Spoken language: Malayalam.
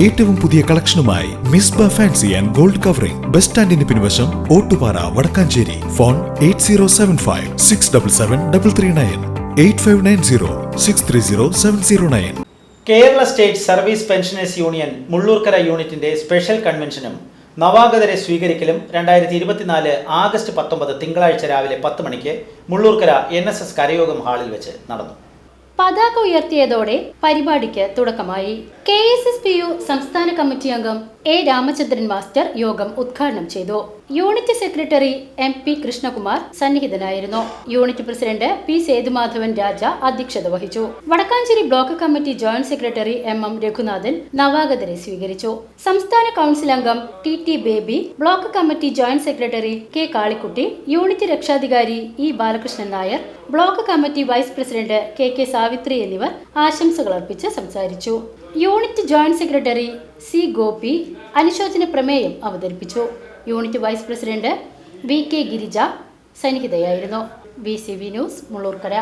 ഏറ്റവും പുതിയ കളക്ഷനുമായി Misba fancy and gold covering. Bus സ്റ്റാൻഡിന് പിൻവശം Ottupara Vadakkanchery. Phone eight zero seven five six double seven double three nine eight five nine zero six three zero seven zero nine. Kerala state service pensioners union Mullurkara യൂണിറ്റിന്റെ സ്പെഷ്യൽ കൺവെൻഷനും നവാഗതരെ സ്വീകരിക്കലും രണ്ടായിരത്തി ഇരുപത്തിനാല് ആഗസ്റ്റ് പത്തൊമ്പത് തിങ്കളാഴ്ച രാവിലെ പത്ത് മണിക്ക് മുള്ളൂർക്കര എൻ എസ് എസ് കരയോഗം ഹാളിൽ വെച്ച് നടന്നു. പതാക ഉയർത്തിയതോടെ പരിപാടിക്ക് തുടക്കമായി. K S S P U സംസ്ഥാന കമ്മിറ്റി അംഗം എ രാമചന്ദ്രൻ മാസ്റ്റർ യോഗം ഉദ്ഘാടനം ചെയ്തു. Unit secretary M P Krishnakumar സന്നിഹിതനായിരുന്നു. Unit president P Sethumadhavan Raja അധ്യക്ഷത വഹിച്ചു. Vadakkanchery block committee joint secretary M M Raghunathan നവാഗതരെ സ്വീകരിച്ചു. സംസ്ഥാന കൗൺസിൽ അംഗം T T Baby block committee joint secretary K Kalikutty unit രക്ഷാധികാരി E Balakrishnan Nair block committee vice president K K Savithri എന്നിവർ ആശംസകൾ അർപ്പിച്ച് സംസാരിച്ചു. Unit joint secretary C Gopi അനുശോചന പ്രമേയം അവതരിപ്പിച്ചു. Unit vice president V K Girija സന്നിഹിതയായിരുന്നു. B C V news Mullurkara.